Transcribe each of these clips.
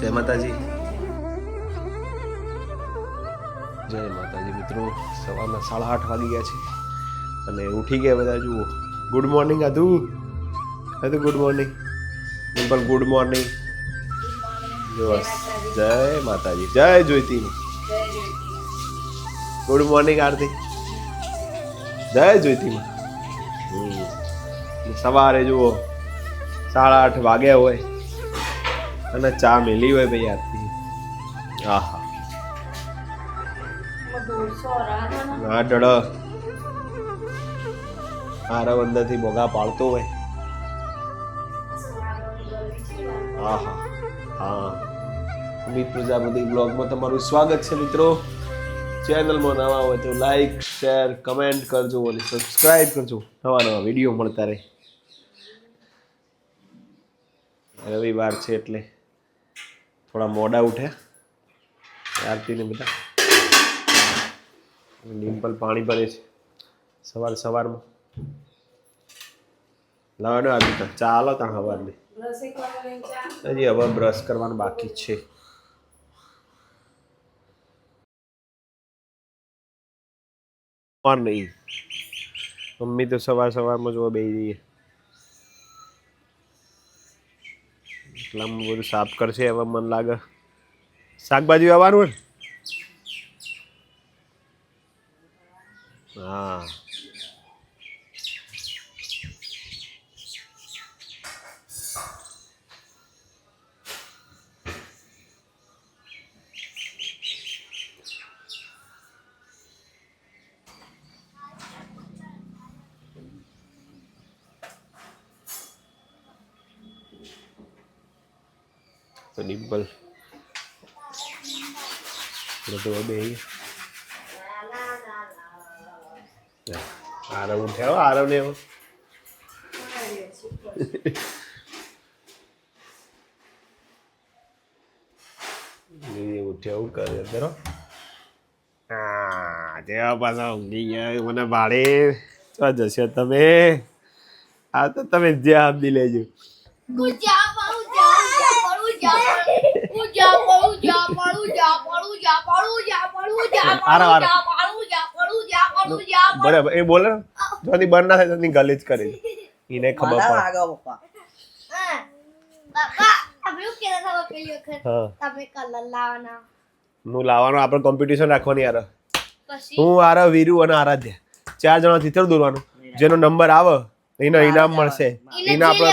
જય માતાજી. જય માતાજી મિત્રો, સવારના સાડા આઠ વાગી ગયા છે અને ઉઠી ગયા બધા, જુઓ. Good morning Adhu Adhu good morning Dimple good morning જો જય માતાજી. જય જોઈતી ગુડ મોર્નિંગ આરતી. જય જોઈતી સવારે, જુઓ, સાડા આઠ વાગ્યા હોય. અને ચા મેલી હોય ભાઈ આથી આહા. ના ડળ. આરવ અંદરથી બોગા પાડતો હોય. આહા. હા. અમિત પ્રજાપતિ બ્લોગમાં તમારું સ્વાગત છે, મિત્રો. ચેનલમાં નવા હોય તો લાઈક, શેર, કમેન્ટ કરજો અને સબસ્ક્રાઈબ કરજો. નવા નવા વીડિયો મળતા રહે. રવિવાર છે એટલે થોડા મોડા ઉઠ્યા આરતીને બધા. ડિમ્પલ પાણી ભરે છે. સવાર સવારમાં. લાવડો આવી તો ચાલો ત્યાં સવારની હજી હવે બ્રશ કરવાનું બાકી છે. પણ નહીં. મમ્મી તો સવાર સવારમાં જોવા બેસી જઈએ એટલામાં બધું સાફ કરશે હવે મન લાગે. શાકભાજી આવવાનું હા. ડિમ્પલ બધું બે આરવ ઉઠ્યા આરવ ને એવો ઉઠ્યા કરે હા જેવા પાછા ઊંઘી ગયા મને ભાડે ચો જશો તમે આ તો તમે જ્યાં આપી લેજો બરાબર એ બોલે જોની બંધ ના થાય તો ગલીજ ગલી કરે એને ખબર પડે. હા. લાવવાના. હું લાવવાનો આપણે કોમ્પિટિશન રાખવાની યાર. હું આરા વીરુ અને આરાધ્ય. ચાર જણા ચિત્ર દોરવાનું. જેનો નંબર આવે એનો ઇનામ મળશે. એને આપણે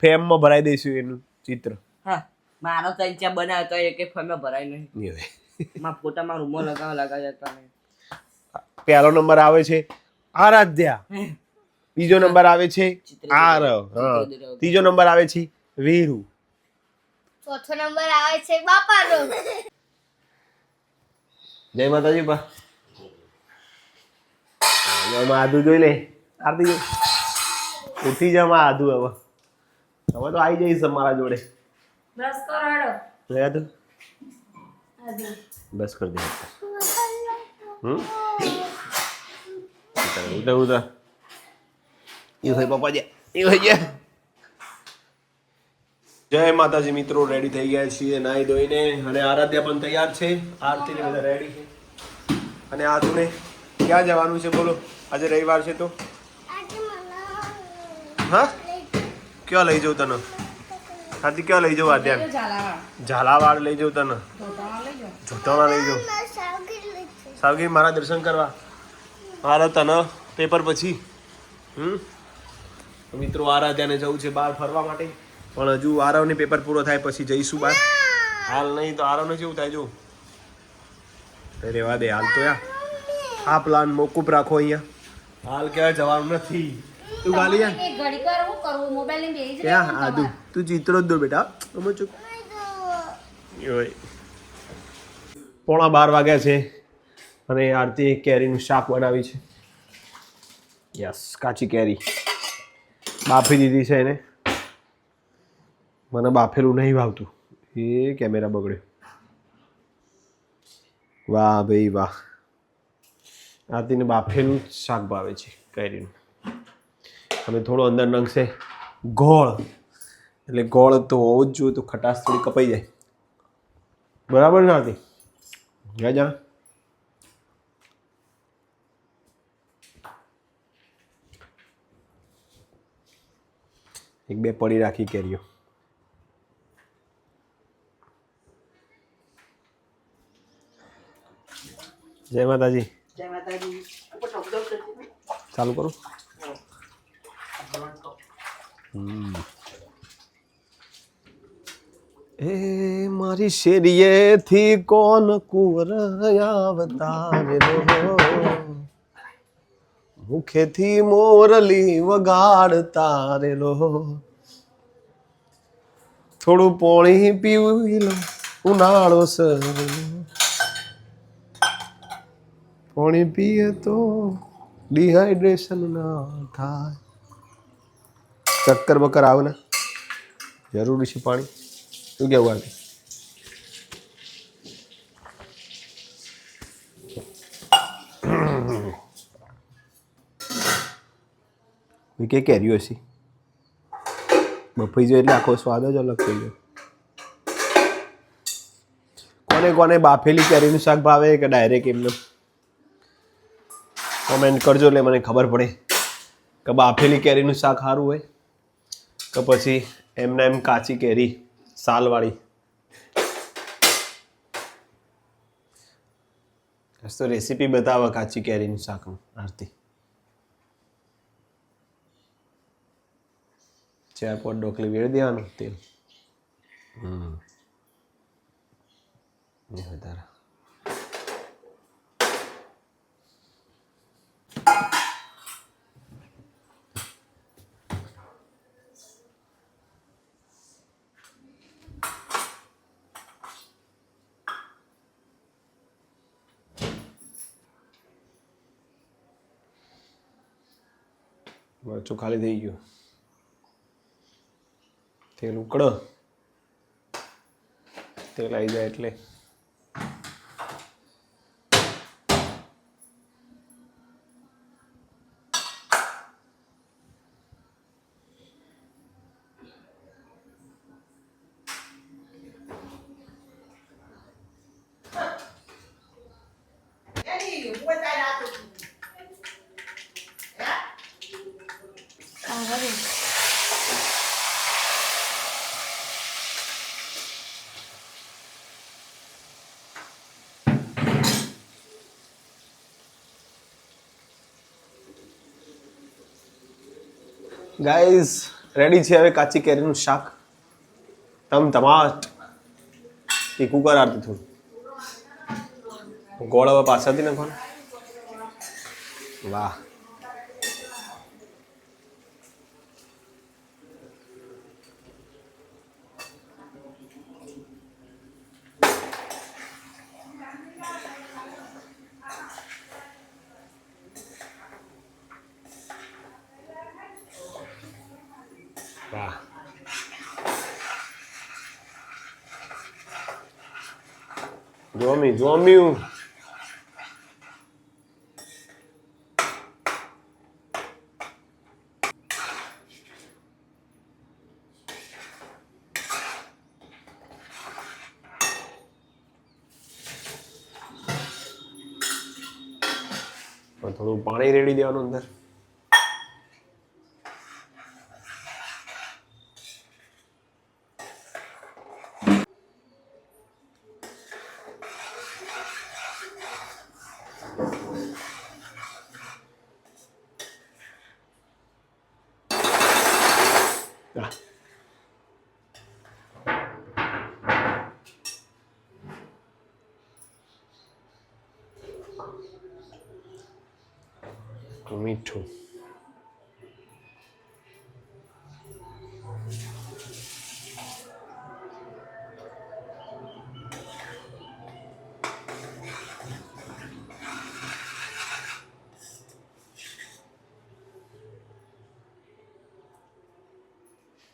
ફેમમાં ભરાઈ દઈશું એનું ચિત્ર. હા. મારો તો ત્યાં બનાવ્યો તો એક કે ફોર્મે ભરાય નહીં. માં પોતામાં ફોટામાં રૂમો લગાવ લગાવ્યા હતા ને પહેલો નંબર આવે છે આરાધ્યા. બીજો નંબર આવે છે આરવ. હા. ત્રીજો નંબર આવે છે વીરુ. ચોથો નંબર આવે છે બાપાનો. જય માતાજી બા. આમાં આદુ જોઈ લે. આરતી જો ઉઠી જ આધુ આદુ હવે. હવે તો આવી જઈશ મારા જોડે. બસ કરી દે. હમ? ઉદા ઉધર એ હોય પપ્પા જે એ હોય જે. જય માતાજી મિત્રો રેડી થઈ ગયા છીએ નાઈ ધોઈને. અને આરાધ્યા પણ તૈયાર છે. આરતી ને બધા રેડી છે. અને આદુને ક્યાં જવાનું છે બોલો? આજે રવિવાર છે તો? હા? ક્યાં લઈ જાઉં તને? આરતી ક્યાં લઈ જવું અત્યારે ઝાલાવાડ. લઈ જવું તને. જોતાણા લઈ જવું સાવગીરી મારા દર્શન કરવા. મારા તને પેપર પછી. હમ? મિત્રો આરાધ્યાને જવું છે બહાર ફરવા માટે. પણ હજુ આરવની પેપર પૂરો થાય પછી જઈશું બહાર. હાલ નહીં તો આરવને કેવું થાય જો. રેવા દે હાલ તો યા. આ પ્લાન મોકૂફ રાખો અહીંયા. હાલ ક્યાં જવાનું નથી. તું ગાલી યા એ ઘડી કર હું કરું? મોબાઈલ ને બેસી હા આદુ તું ચિત્રો જ દો બેટા. અમે ચૂપ. પોણા બાર વાગ્યા છે અને આરતી કેરીનું શાક બનાવી છે. યસ કાચી કેરી. બાફી દીધી છે એને. મને બાફેલું નહીં ભાવતું. એ કેમેરા બગડ્યો. વાહ ભાઈ વાહ. આરતીને બાફેલું શાક ભાવે છે કેરીનું. અને થોડો અંદર નંગશે ગોળ. એટલે ગોળ તો હોવો જ જોઈએ તો ખટાશ થોડી કપાઈ જાય. બરાબર ને આરતી? ગયા જા એક બે પડી રાખી કેરીઓ. જય માતાજી. જય માતાજી. ઉપર શબ્દો કરતી ચાલુ કરો. હમ. એ મારી શેરીએથી કોણ કુંવર આવતારેલો મુખેથી મોરલી વગાડતા રેલો થોડું પોણી પીવી લો, ઉનાળો સર પાણી પીએ તો ડિહાઈડ્રેશન ના થાય. ચક્કર બક્કર આવે ને. જરૂરી છે પાણી. શું કેવું આવે કે કેરીઓ છે? બફાઈ જાય એટલે આખો સ્વાદ જ અલગ થઈ ગયો. કોને કોને બાફેલી કેરીનું શાક ભાવે કે ડાયરેક્ટ એમને? કોમેન્ટ કરજો એટલે મને ખબર પડે કે બાફેલી કેરીનું શાક સારું હોય. કે પછી એમને એમ કાચી કેરી, સાલવાળી. તો રેસીપી બતાવો કાચી કેરીનું શાકનું, આરતી. ચાર પોટ ડોકલી વેળી દેવાનું, તેલ. હમ. વધારે. મરચું ખાલી થઈ ગયું. તેલ ઉકળો. તેલ આવી જાય એટલે. ગાઈઝ રેડી છે હવે કાચી કેરીનું શાક? તમ તમાટ. તીખું કર આરતી થોડું. ગોળ હવે પાછળથી નાખવાનું. વાહ. જોમી જોમ્યું થોડું પાણી રેડી દેવાનું અંદર.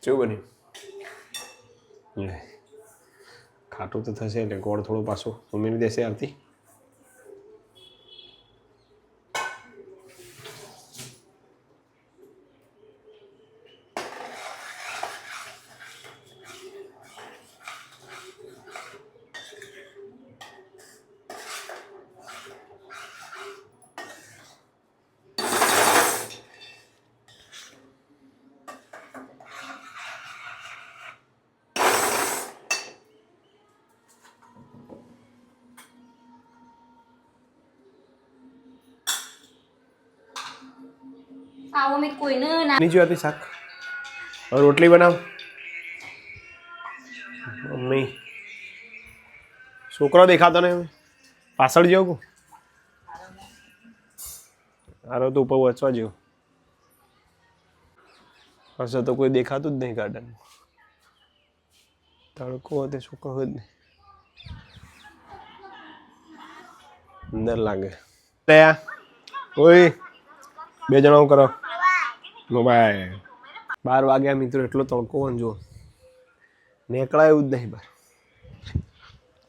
કેવું બન્યું? લે ખાટું તો થશે એટલે ગોળ થોડું પાછું ઉમેરી દેશે આરતી. આવો મેં કોઈને ના બીજું આપી શાક. રોટલી બનાવ. મમ્મી. છોકરો દેખાતો ને પાછળ જેવો હારો તો ઉપર વચવા જેવો. પાછળ તો કોઈ દેખાતું જ નહીં ગાર્ડન તડકો તે છોકરો જ નહીં. અંદર લાગે. ત્યાં આ. બે જણા હું કરો? મોબાઈલ બાર વાગ્યા મિત્રો, એટલો તડકો હોય જો. નીકળાય એવું જ નહીં બાર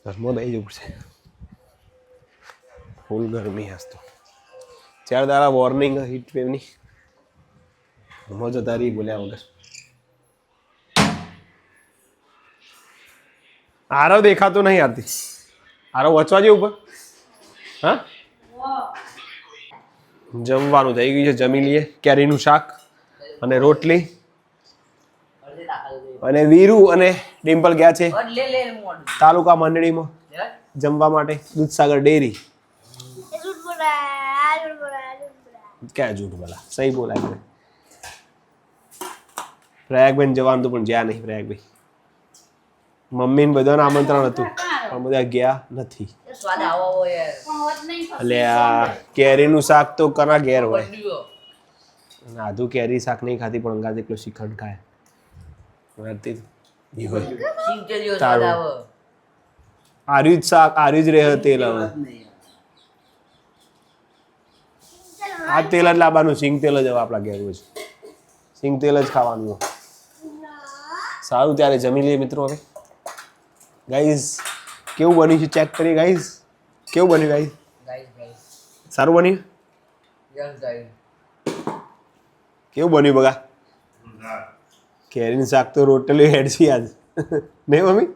ઘરમાં દઈ જવું પડશે. ફૂલ ગરમી હસ તો. ચાર દાડા વોર્નિંગ હીટ વેવની મજા તારી બોલ્યા વગર. આરો દેખાતો નહીં આરતી. આરો વચવા જેવું ઉપર હા? જમવાનું થઈ ગયું છે, જમી લઈએ. કેરીનું શાક અને રોટલી. અને વીરુ અને ડિમ્પલ ગયા છે તાલુકા મંડળીમાં જમવા માટે, દૂધસાગર ડેરી. ક્યાં જૂઠ બોલા, સહી બોલાય પ્રયાગબેન જવાનું હતું પણ જ્યાં નહીં, પ્રયાગભાઈ. મમ્મીને બધાને આમંત્રણ હતું. પણ બધા ગયા નથી. એટલે આ કેરીનું શાક તો કના ઘેર હોય. અને આધુ કેરી શાક નહીં ખાતી પણ અંગાત એકલો શ્રીખંડ ખાય. આર્યું જ શાક આર્યું જ રહે તેલ હવે. આ તેલ જ લાવવાનું સિંગ તેલ જ હવે આપણા ઘેર રોજ સિંગ તેલ જ ખાવાનું. સારું ત્યારે જમી લઈએ મિત્રો હવે. ગાઈઝ કેવું બન્યું છે ચેક કરીએ ગાઈઝ કેવું બન્યું ગાઈઝ સારું બન્યું? કેવું બન્યું બગા? કેરીનું શાક તો રોટલી હેડ છે આજ. નહીં મમ્મી?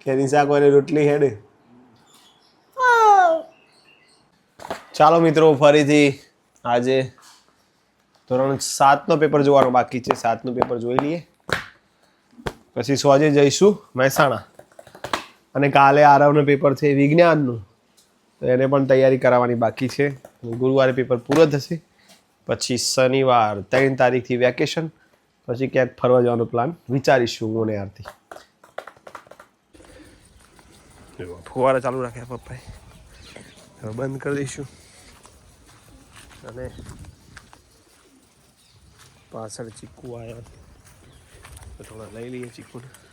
કેરીનું શાક વાળી રોટલી હેડ. ચાલો મિત્રો ફરીથી આજે ધોરણ સાતનો પેપર જોવાનો બાકી છે. સાતનું પેપર જોઈ લઈએ. પછી સોજે જઈશું? મહેસાણા. અને કાલે આરવનું પેપર છે વિજ્ઞાનનું. તો એને પણ તૈયારી કરાવવાની બાકી છે. ગુરુવારે પેપર પૂરો થશે. પછી શનિવાર ત્રણ તારીખથી વેકેશન પછી ક્યાંક ફરવા જવાનો પ્લાન વિચારીશું હું ને આરતી ફુવારા ચાલુ રાખ્યા પપ્પાએ. બંધ કરી દઈશું. અને પાછળ ચીકુ આવ્યા. થોડા લઈ લઈએ ચીકુને.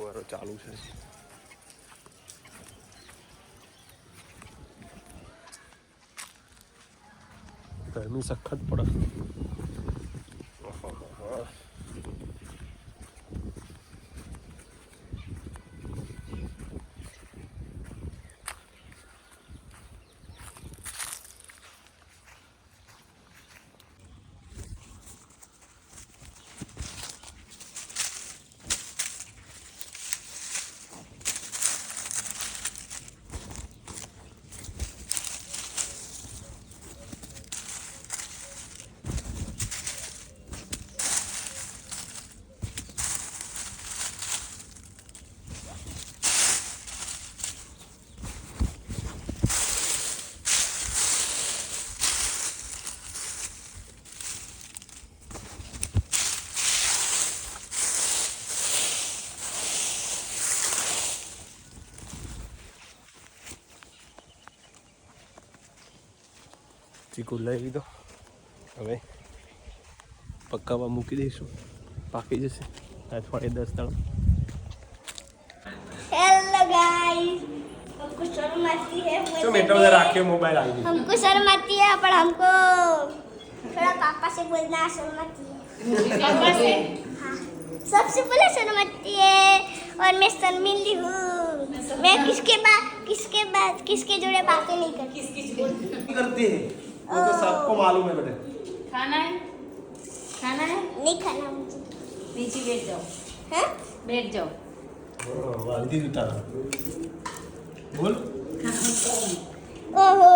ફુવારો ચાલુ છે. ગરમી સખત પડે. ચીકુ લઈ લીધો હવે પક્કામાં મૂકી દઈશું પાકી જશે અઠવાડિયે દસ દાડા हेलो गाइस हमको शर्म आती है શું એટલો બધા રાખ્યો મોબાઈલ આવી हमको शर्म आती है पर हमको थोड़ा पापा से बोलना शर्म आती है हाँ सबसे पहले शर्म आती है और मैं शर्मिंदी हूँ मैं किसके बाद किसके बाद किसके जोड़े बातें नहीं करती करती है वो तो सबको मालूम है बेटे। खाना है? खाना है? नहीं खाना मुझे। नीचे बैठ जाओ। हैं? बैठ जाओ। वालदी उठा बोल। ओहो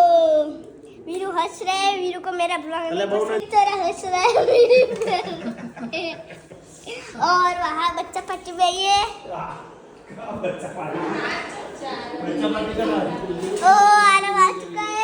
वीरू हंस रहा है वीरू को मेरा ब्लॉग तेरा तो हंस रहा है वीरू और वहाँ बच्चा फट गई है। बच्चा फट का ओ आने वाला है।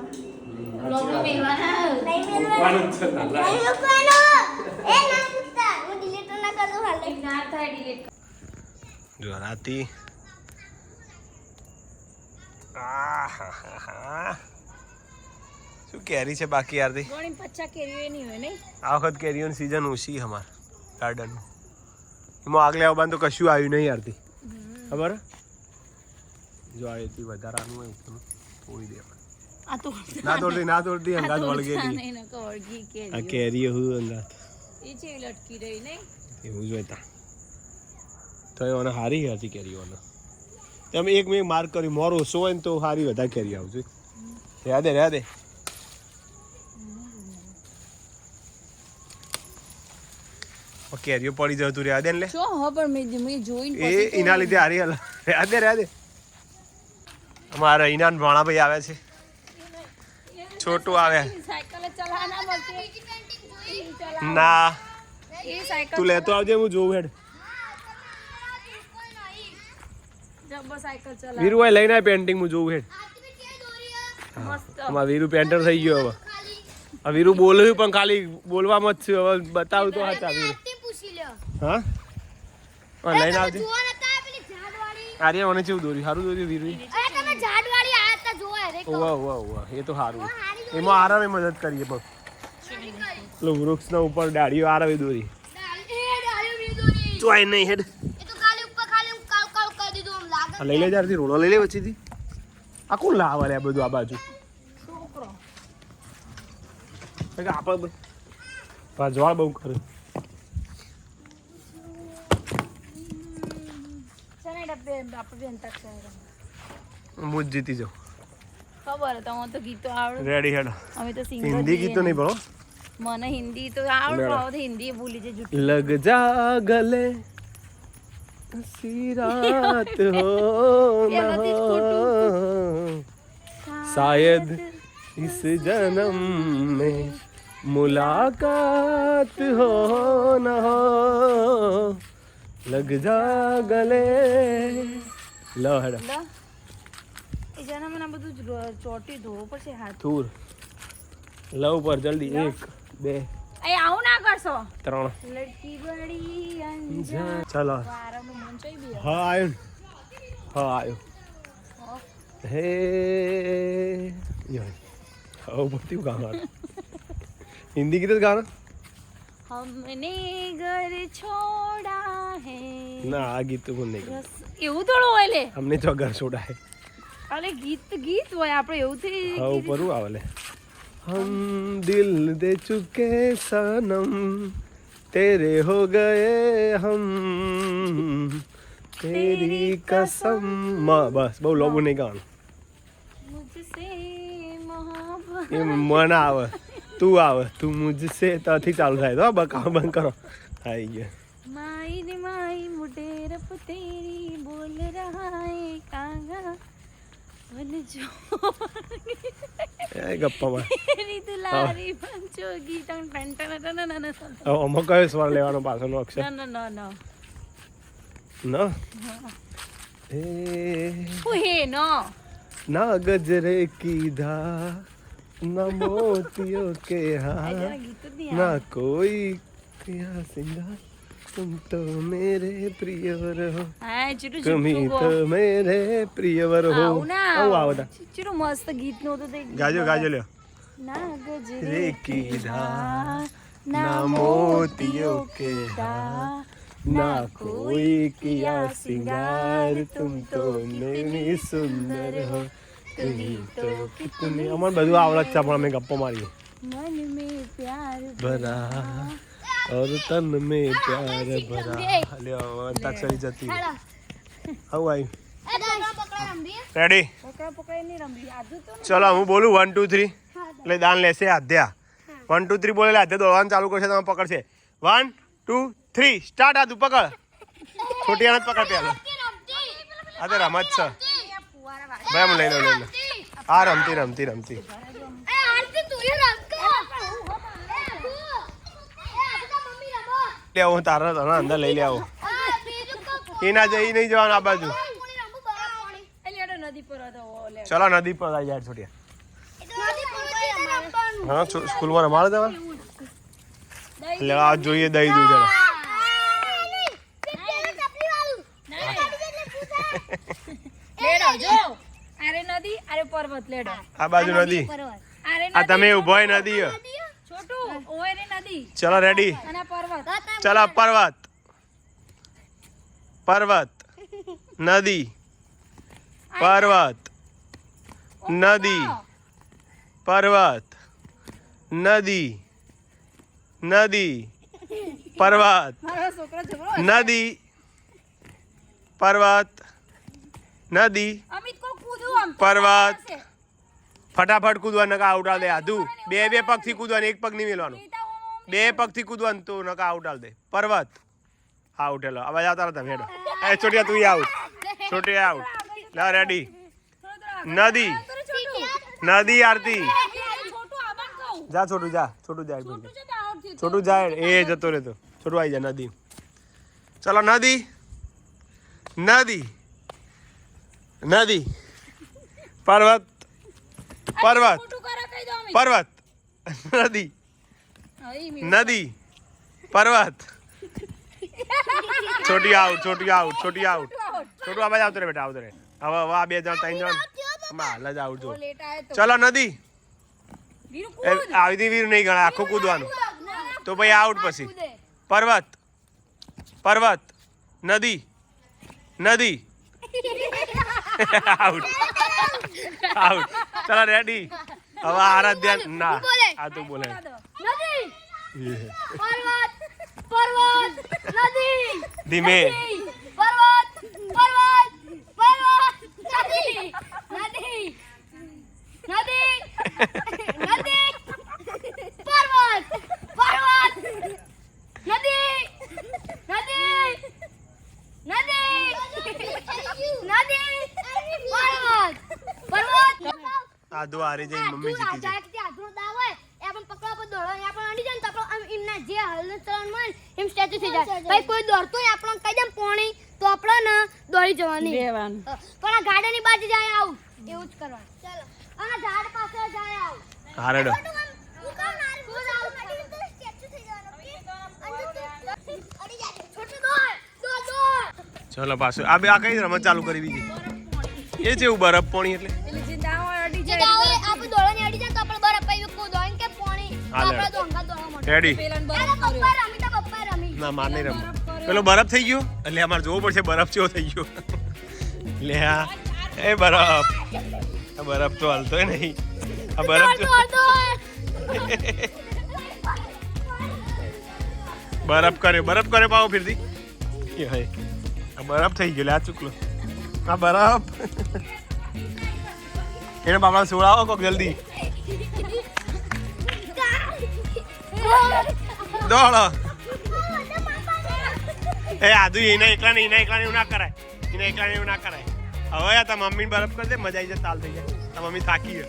લોગો મેળવાના નહીં મેળવાના નહીં મૂકવાનું એ ના મૂકતા હું ડિલીટ ના કરું હાલે ના થાય ડિલીટ જો રાતી શું કેરી છે બાકી યારથી? ગણી પચ્ચા કેરીઓ નહીં હોય નહીં? આ વખત કેરીઓની સિઝન ઓછી છે અમાર ગાર્ડનમાં એમાં આગલે આવવાનું તો કશું આવ્યું નહીં યારથી. ખબર? જો આ એથી વધારાનું હોય તોડી દેવા ના તોડતી ના તોડતી અંદાજ વળગેલી આ કેરીઓ કેરી હું અંદાજ એ છે લટકી રહી નહીં એવું જોઈતા તો. એને હારી હતી કેરીઓને તમે એક મેં માર્ક કર્યું મોર ઓછો હોય ને તો હારી વધારે કેરી આવશે રહ્યા દે રહ્યા દે. કેરીઓ પડી જતું રહ્યા દે ને લે. જો હો પણ મેં મેં જોઈને એ એના લીધે હારી હલા. રહ્યા દે રહ્યા દે. અમારા ઈનાન ભાણાભાઈ આવે છે. છોટું આવે. સાયકલ ચલાવવાના મળતી ના. તું લેતો આવજે હું જોઉં હેડ. વીરુ ભાઈ લઈને આવે પેન્ટિંગ હું જોઉં હેડ. આમાં વીરુ પેન્ટર થઈ ગયો હવે. આ વીરુ બોલ્યું પણ ખાલી બોલવામાં જ છે હવે બતાવું તો હતા વીરુ. હા? લઈને આવજે. ઝાડવાળી મને કેવું દોર્યું? સારું દોર્યું વીરુ તમે ઝાડવાળી આયા તા જોવા રે ઓવા ઓવા ઓવા એ તો સારું એમાં આરામે મદદ કરીએ પણ પેલું વૃક્ષના ઉપર ડાળીઓ આરામે દોરી. ચોય નહીં હેડ. લઈ લે ત્યારથી રોડો લઈ લે વચ્ચેથી આ કોણ લાવે રે બધું આ બાજુ? આપણે ભજવાળ બહુ કરે. હું જ જીતી જાઉં. ખબર તો હું તો ગીતો આવડે રેડી હેડ અમે તો સિંગર હિન્દી ગીતો નહીં ભણો મને હિન્દી તો આવડે લેડો. પણ હિન્દી ભૂલી જાય જૂઠું लग जा गले हसी रात हो न એનાથી જ हो शायद इस जन्म में मुलाकात हो न हो लग जा गले લો હેડો લ એ જણા મને આ બધું જ રો- ચોટી ધોવું પડશે હાથ થૂર લવ પર જલ્દી એક બે એ આવું ના કરશો ત્રણ લડકી બડી અંજાન ચાલો વારાનું મન ચોઈ બી હા આવ્યો ને હા આવ્યો હે યો હવે પડતી ગાના હિન્દી ગીત જ ગાના हमने घर छोड़ा है ના આ ગીત તો મને નહીં ગમે. રસ એવું થોડું હોય લે અમને તો ઘર છોડાય અલે ગીત ગીત હોય આપણે એવું થઈ હા ઉપર આવે લે. હમ. દિલ દે ચુકે સનમ તેરે હો ગયે હમ. તેરી કસમ. માં બસ બહુ લોબુ નહીં ગાવાનું. એ મન આવે તું આવે તું મુજસે ત્યાંથી ચાલુ થાય. તો બકા બંધ કરો આવી ગયા. માઈ ને માઈ મુઢે રફ તેરી બોલ રહા હે કાગા. મને જો એ ગપ્પા માં રીતુ લારી પંચો ગીતન પેન્ટન ટન ન ન ઓ મકાય સ્વર લેવાનો પાછળનો અક્ષર? ન ન ન ન. એ. ઓહે ન? ના ગજરે કીધા ના મોતિયો કે હા ના કોઈ ત્યાં સિંગાર. तुम तो मेरे प्रियवर हो હા ચીટું तुम्ही જુઠ્ઠું तो ગો मेरे પ્રિયવર હો આવું ના આવું આવો તા ચીટું મસ્ત ગીત નું તો તે ગાજો ગાજો લ્યો ના ગજરે રે કીધા ના મોતિયો કેતા ના કોઈ કિયા સિંગાર तुम तो मेरी सुंदर हो तुम्ही तो कितनी અમાર બધું આવડત છે પણ અમે ગપ્પો મારીએ मन में प्यार ભરા और तन में प्यार भरा લ્યો અંતાક્ષરી જતી હેલો આવું આવ્યું એ પકડા પકડા રંભી રેડી પકડા પકડાઈ નહીં રમવી આદુ તો ચલો હું બોલું વન ટુ થ્રી એટલે દાન લેશે આધ્યા વન ટુ થ્રી બોલે એટલે આધ્યા દોડવાનું ચાલુ કરશે તમે પકડશે વન ટુ થ્રી સ્ટાર્ટ આદુ પકડ છોટી આનંદ પકડ પેલો આ તો રમત છે ભાઈ હું લઈ લો લઈ લો આ રમતી રમતી રમતી લે હું તારા તને અંદર લઈ લે આવું એ ના જઈ નહીં જવાનું આ બાજુ. ચલો નદી પર આવી જાય છોટિયા. હા સ્કૂલ સ્કૂલમાં રમાડે જવા એટલે આ જોઈએ દઈ દઉં જરા આ બાજુ નદી. આ તમે ઊભો નદી ચલો રેડી ચલો પર્વત. પર્વત. નદી. પર્વત. નદી. પર્વત. નદી. નદી. પર્વત. નદી. પર્વત. નદી. પર્વત. ફટાફટ કૂદવા, નકા આઉટ આલ દે. આધુ બે બે પગથી કૂદવાનું, એક પગ નહીં મેલવાનું. બે પગથી કૂદવાનું તું નકા આઉટ આલ દે. પર્વત. હા ઉઠેલો અવાજ આવતા રહતા, ભેડો. એ છોટિયા, તું આઉટ છોટિયા આઉટ લા રેડી નદી. નદી આરતી. છોટું જા છોટું જા. છોટું જા છોટું. છોટું જાય એ જતો રહેતો. છોટું આવી જા, નદી. ચલો, નદી. નદી. નદી. પર્વત. પર્વત. પર્વત. નદી. નદી. પર્વત. છોટી આઉટ છોટી આઉટ છોટી આઉટ. છોટું આવાજ આવતો રે બેટા આવતો રે હવે હવે આ બે જણ ત્રણ જણ. હાલ જ. આઉટ જો. ચલો નદી. આવી વીર નહીં ગણાય આખું કૂદવાનું. તો ભાઈ આઉટ પછી. પર્વત. પર્વત. નદી. નદી. આઉટ. આઉટ ચલો રેડી હવે આરાધ્યા ના આ તો બોલે. નદી. પર્વત. પર્વત. નદી. ધીમે. પર્વત પર્વત. પર્વત નદી નદી નદી નદી પર્વત પર્વત નદી નદી નદી નદી પર્વત પર્વત આધુ હારી જઈ મમ્મી જીતી જાય એ આપણે પકડો પર દોડો એ આપણ અડી જાય તો આપણે આમ એમના જે હલન ચલનમાં એમ સ્ટેચ્યુ થઈ જાય. ભાઈ કોઈ દોડતો હોય આપણને કહી દે પોણી તો આપણે ને દોડી જવાની. રહેવાનું પણ આ ગાર્ડનની બાજુ જાય આવું. એવું જ કરવાનું. ચાલો. આ ઝાડ પાસે જાય આવું. હારેડો ચલો પાછું. આ બે આ કઈ રમત ચાલુ કરી બીજી? એ છે એવું બરફ પોણી એટલે. એટલે જીંદા હોય અડી જાય. હાલે. રેડી પેલાને બરફ કર્યો. ના માર નહીં રમ પેલો બરફ થઈ ગયો એટલે અમારે જોવું પડશે બરફ ચેવો થઈ ગયો લે આ એ બરફ આ બરફ તો હાલતોય નહીં આ બરફ તો બરફ કરે બરફ કરે પાવો ફિરથી એ હે આ બરફ થઈ ગયો લે આ ચૂકલો આ બરફ એને બાપડા સુવડાવો કોક જલ્દી. દોડો. એ આદુ એના એકલા ને એના એકલા ને એવું ના કરાય. એના એકલા ને એવું ના કરાય. હવે આ તાર મમ્મી બરફ કરી દે મજા આવી જાય તાલ થઈ જાય. તાર મમ્મી થાકી છે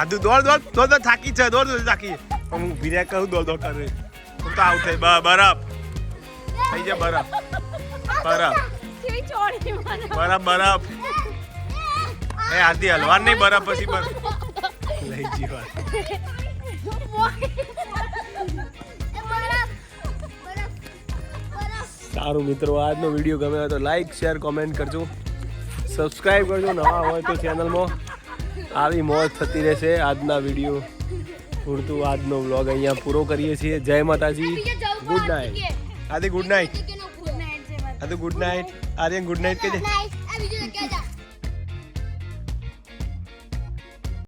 આદુ દોડ દોડ દોડ દોડ થાકી છે દોડ દોડ થાકી હું ઊભી રહ્યા કહું દોડ દોડ કરે. હું તો આવું થઈ બરફ. થઈ જાય બરફ. બરફ. બરફ બરફ. એ આદિ હલવાર નહીં બરફ પછી બરફ લઈ જીવા સારું મિત્રો આજનો વીડિયો ગમે હોય તો લાઈક શેર કોમેન્ટ કરજો. સબસ્ક્રાઈબ કરજો નવા હોય તો ચેનલમાં આવી મોજ થતી રહેશે આજના વીડિયો પૂરતું આજનો વ્લોગ અહીંયા પૂરો કરીએ છીએ. જય માતાજી. Good night Aadi good night Aadi good night Aryan good night night